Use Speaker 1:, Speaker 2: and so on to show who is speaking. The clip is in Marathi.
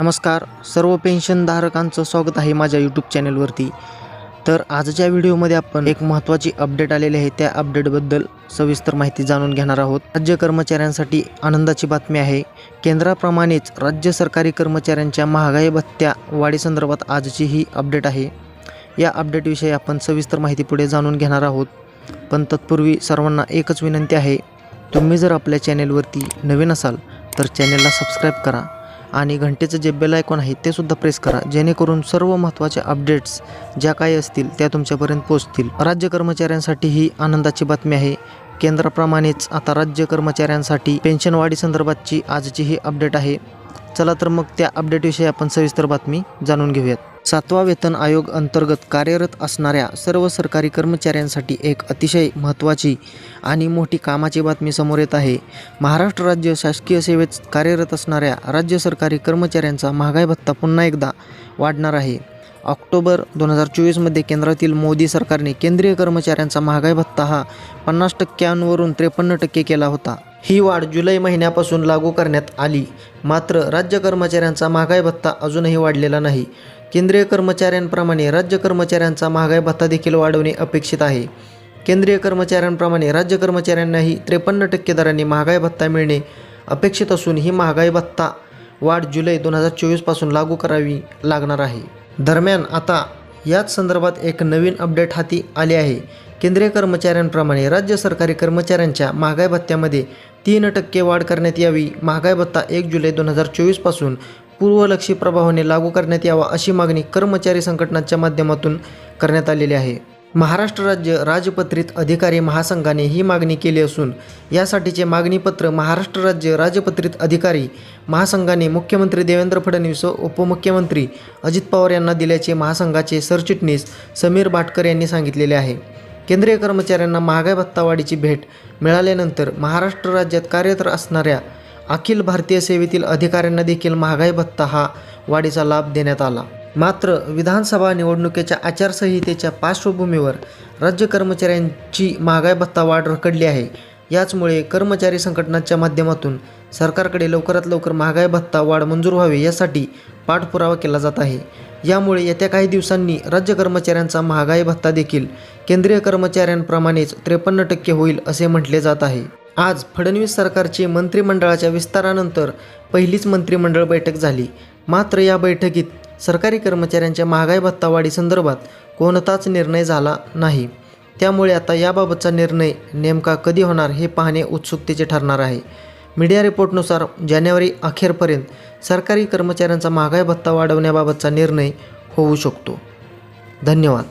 Speaker 1: नमस्कार सर्व पेन्शनधारकांचं स्वागत आहे माझ्या यूट्यूब चॅनलवरती. तर आजच्या व्हिडिओमध्ये आपण एक महत्त्वाची अपडेट आलेली आहे. त्या अपडेटबद्दल सविस्तर माहिती जाणून घेणार आहोत. राज्य कर्मचाऱ्यांसाठी आनंदाची बातमी आहे. केंद्राप्रमाणेच राज्य सरकारी कर्मचाऱ्यांच्या महागाई भत्त्या वाढीसंदर्भात आजची ही अपडेट आहे. या अपडेटविषयी आपण सविस्तर माहिती पुढे जाणून घेणार आहोत. पण तत्पूर्वी सर्वांना एकच विनंती आहे. तुम्ही जर आपल्या चॅनेलवरती नवीन असाल तर चॅनेलला सबस्क्राईब करा. आणि घंटेचं जे बेल आयकॉन आहे ते सुद्धा प्रेस करा. जेणेकरून सर्व महत्त्वाच्या अपडेट्स ज्या काही असतील त्या तुमच्यापर्यंत पोहोचतील. राज्य कर्मचाऱ्यांसाठी ही आनंदाची बातमी आहे. केंद्राप्रमाणेच आता राज्य कर्मचाऱ्यांसाठी पेन्शनवाढी संदर्भातची आजची ही अपडेट आहे. चला तर मग त्या अपडेटविषयी आपण सविस्तर बातमी जाणून घेऊयात. सातवा वेतन आयोग अंतर्गत कार्यरत असणाऱ्या सर्व सरकारी कर्मचाऱ्यांसाठी एक अतिशय महत्त्वाची आणि मोठी कामाची बातमी समोर येत आहे. महाराष्ट्र राज्य शासकीय सेवेत कार्यरत असणाऱ्या राज्य सरकारी कर्मचाऱ्यांचा महागाई भत्ता पुन्हा एकदा वाढणार आहे. ऑक्टोबर दोन हजार चोवीसमध्ये केंद्रातील मोदी सरकारने केंद्रीय कर्मचाऱ्यांचा महागाई भत्ता हा पन्नास टक्क्यांवरून त्रेपन्न टक्के केला होता. ही वाढ जुलै महिन्यापासून लागू करण्यात आली. मात्र राज्य कर्मचाऱ्यांचा महागाई भत्ता अजूनही वाढलेला नाही. केंद्रीय कर्मचाऱ्यांप्रमाणे राज्य कर्मचाऱ्यांचा महागाई भत्ता देखील वाढवणे अपेक्षित आहे. केंद्रीय कर्मचाऱ्यांप्रमाणे राज्य कर्मचाऱ्यांनाही त्रेपन्न टक्के दराने महागाई भत्ता मिळणे अपेक्षित असून ही महागाई भत्ता वाढ जुलै दोन हजार चोवीसपासून लागू करावी लागणार आहे. दरम्यान आता याच संदर्भात एक नवीन अपडेट हाती आले आहे. केंद्रीय कर्मचाऱ्यांप्रमाणे राज्य सरकारी कर्मचाऱ्यांच्या महागाई भत्त्यामध्ये तीन टक्के वाढ करण्यात यावी. महागाई भत्ता एक जुलै दोन हजार चोवीसपासून पूर्वलक्षी प्रभावाने लागू करण्यात यावा अशी मागणी कर्मचारी संघटनांच्या माध्यमातून करण्यात आलेली आहे. महाराष्ट्र राज्य राजपत्रित अधिकारी महासंघाने ही मागणी केली असून यासाठीचे मागणीपत्र महाराष्ट्र राज्य राजपत्रित अधिकारी महासंघाने मुख्यमंत्री देवेंद्र फडणवीस व उपमुख्यमंत्री अजित पवार यांना दिल्याचे महासंघाचे सरचिटणीस समीर भाटकर यांनी सांगितलेले आहे. केंद्रीय कर्मचाऱ्यांना महागाई भत्तावाढीची भेट मिळाल्यानंतर महाराष्ट्र राज्यात कार्यरत असणाऱ्या अखिल भारतीय सेवेतील अधिकाऱ्यांना देखील महागाई भत्ता हा वाढीचा लाभ देण्यात आला. मात्र विधानसभा निवडणुकीच्या आचारसंहितेच्या पार्श्वभूमीवर राज्य कर्मचाऱ्यांची महागाई भत्ता वाढ रखडली आहे. याचमुळे कर्मचारी संघटनांच्या माध्यमातून सरकारकडे लवकरात लवकर महागाई भत्ता वाढ मंजूर व्हावी यासाठी पाठपुरावा केला जात आहे. यामुळे येत्या काही दिवसांनी राज्य कर्मचाऱ्यांचा महागाई भत्ता देखील केंद्रीय कर्मचाऱ्यांप्रमाणेच त्रेपन्न टक्के होईल असे म्हटले जात आहे. आज फडणवीस सरकारची मंत्रिमंडळाच्या विस्तारानंतर पहिलीच मंत्रिमंडळ बैठक झाली. मात्र या बैठकीत सरकारी कर्मचाऱ्यांच्या महागाई भत्ता वाढीसंदर्भात कोणताच निर्णय झाला नाही. त्यामुळे आता याबाबतचा निर्णय नेमका कधी होणार हे पाहणे उत्सुकतेचे ठरणार आहे. मीडिया रिपोर्टनुसार जानेवारी अखेरपर्यंत सरकारी कर्मचाऱ्यांचा महागाई भत्ता वाढवण्याबाबतचा निर्णय होऊ शकतो. धन्यवाद.